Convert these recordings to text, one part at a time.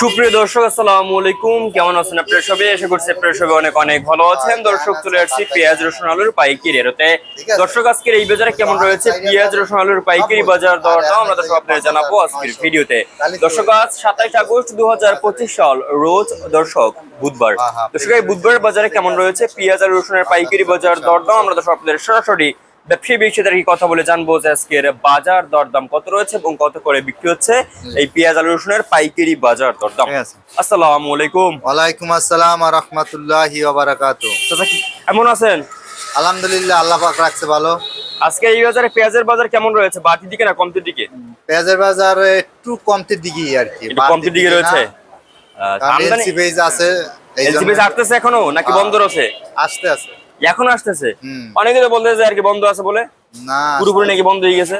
সুপ্রিয় দর্শক আসসালামু আলাইকুম। কেমন আছেন আপনারা সবাই? আশা করছি আপনারা সবাই অনেক অনেক ভালো আছেন। দর্শক চলে আসছি পেঁয়াজ রসুন আলুর পাইকারি রেটে। দর্শক আজকের এই বাজারে কেমন রয়েছে? পেঁয়াজ রসুন আলুর পাইকারি বাজার দরটা আমরা দর্শক আপনাদের জানাব আজকের ভিডিওতে। দর্শক আজ সাতাইশ আগস্ট দু হাজার পঁচিশ সাল রোজ দর্শক বুধবার। দর্শক এই বুধবার বাজারে কেমন রয়েছে? পেঁয়াজ আর রসুনের পাইকারি বাজার দরদাম আমরা দর্শক আপনাদের সরাসরি ব্যবসায়ী ব্যবসায়ীদের কি কথা বলে জানব যে আজকের বাজার দরদাম কত রয়েছে এবং কত করে বিক্রি হচ্ছে? এই পেঁয়াজ আর রসুনের পাইকারি বাজার দরদাম। আসসালামু আলাইকুম। ওয়ালাইকুম আসসালাম আর রহমতুল্লাহি ওবারাকাতু চাচা কি- কেমন আছেন? আলহামদুলিল্লাহ আল্লাহ পাক রাখছে ভালো। আজকে এই বাজারে পেঁয়াজের বাজার কেমন রয়েছে? বাড়তির দিকে না কমতির দিকে? পেঁয়াজের বাজার একটু কমতির দিকেই আর কি। কমতির দিকে রয়েছে? আমদানি আছে এই আসতেছে এখনও নাকি। বন্ধ রয়েছে? আসতে আছে। এখন আসতেছে। অনেকে তো বলতেছে আর কি বন্ধ আছে বলে। না পুরোপুরি নাকি বন্ধ হয়ে গেছে।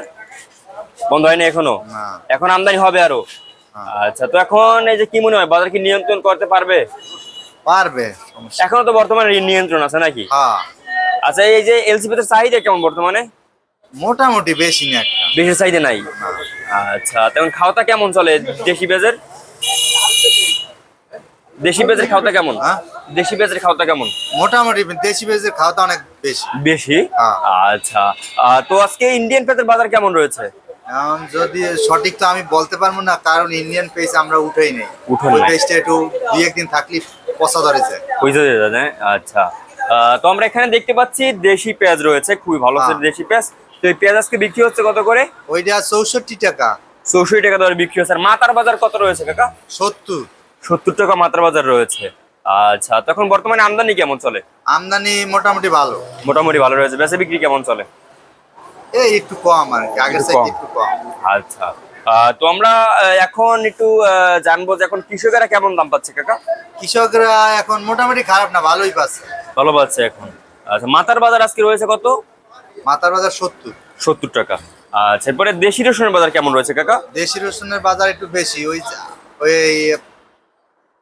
বন্ধ হয়নি এখনও। এখন আমদানি হবে আরও। হ্যাঁ। আচ্ছা তো এখন এই যে কি মনে হয় বাজার কি নিয়ন্ত্রণ করতে পারবে? পারবে এখনও তো বর্তমানে নিয়ন্ত্রণ আছে নাকি? হ্যাঁ। আচ্ছা এই যে এলসি পেজের চাহিদা কেমন বর্তমানে? মোটামুটি বেশি না একটা। বেশি চাহিদা নাই? আচ্ছা তখন খাওয়াটা কেমন চলে দেশি পেজের দেশি পেজের খাওয়াটা কেমন? হ্যাঁ? দেশি পেজের খাওয়াটা কেমন? মোটামুটি দেশি পেজের খাওয়াটা অনেক বেশি। বেশি? হ্যাঁ। আচ্ছা। তো আজকে ইন্ডিয়ান পেজের বাজার কেমন রয়েছে? যদি সঠিক তো আমি বলতে পারব না কারণ ইন্ডিয়ান পেজ আমরা উঠেই নেই। পেজটা একটু দুই একদিন থাকলে পচা ধরেছে বুঝতে পেরেছেন আচ্ছা। তো আমরা এখানে দেখতে পাচ্ছি দেশি পেঁয়াজ রয়েছে খুবই ভালো হ্যাঁ। দেশি পেঁয়াজ। তো এই পেঁয়াজ আজকে বিক্রি হচ্ছে কত করে? ওইটা চৌষট্টি টাকা। চৌষট্টি টাকা দরে বিক্রি হচ্ছে। আর মাতার বাজার কত রয়েছে কাকা? সত্তর। সত্তর টাকা মাতার বাজার রয়েছে। আচ্ছা তখন বর্তমানে আমদানি কেমন চলে? আমদানি মোটামুটি ভালো। মোটামুটি ভালো রয়েছে। বেচা বিক্রি কেমন চলে? এই একটু কম আর কি আগের চাইতে কম। একটু কম। আচ্ছা। তো আমরা এখন একটু জানব যে এখন কৃষকেরা কেমন দাম পাচ্ছে কাকা? কৃষকরা এখন মোটামুটি খারাপ না ভালোই পাচ্ছে। ভালো পাচ্ছে এখন। আচ্ছা মাতার বাজার আজকে রয়েছে কত? মাথার বাজার সত্তর। সত্তর টাকা। আচ্ছা এরপরে দেশি রসুনের বাজার কেমন রয়েছে কাকা? দেশি রসুনের বাজার একটু বেশি ওই ওই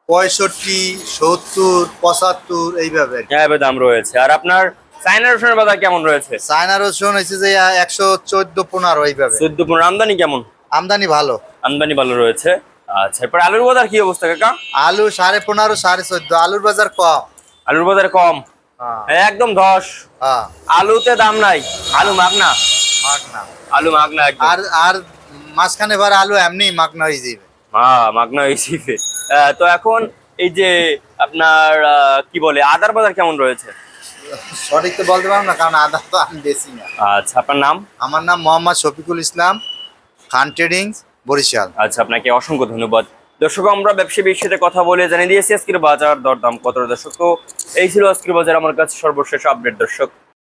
পঁয়ষট্টি সত্তর পঁচাত্তর এইভাবে। হ্যাঁ দাম রয়েছে। আর আপনার চায়না রসুনের বাজার কেমন রয়েছে? চায়না রসুন হয়েছে যে একশো চোদ্দ পনেরো এইভাবে। চোদ্দ পনেরো আমদানি কেমন? আমদানি ভালো। আমদানি ভালো রয়েছে। আচ্ছা এরপরে আলুর বাজার কি অবস্থা কাকা? আলু সাড়ে পনেরো সাড়ে চোদ্দ। আলুর বাজার কম। আলুর বাজার কম? হ্যাঁ। একদম ধস। হ্যাঁ। আলুতে দাম নাই। আলু মাগনা মাগ না আলু মাগনা আর আর মাঝখানে বার আলু এমনি মাগনা হয়ে যাবে। হ্যাঁ মাগনা হয়েছে তো এখন এই যে আপনার কি বলে আদার বাজার কেমন রয়েছে? সঠিক তো বলতে পারব না কারণ আদা তো আমি বেশি না। আচ্ছা আপনার নাম? আমার নাম মোহাম্মদ শফিকুল ইসলাম খান ট্রেডিং বরিশাল। আচ্ছা আপনাকে অসংখ্য ধন্যবাদ। দর্শক আমরা ব্যবসায়ী বিষয়ে কথা বলে জানিয়ে দিয়েছি আজকের বাজার দরদাম কত দর্শক। তো এই ছিল আজকের বাজার আমার কাছে সর্বশেষ আপডেট দর্শক।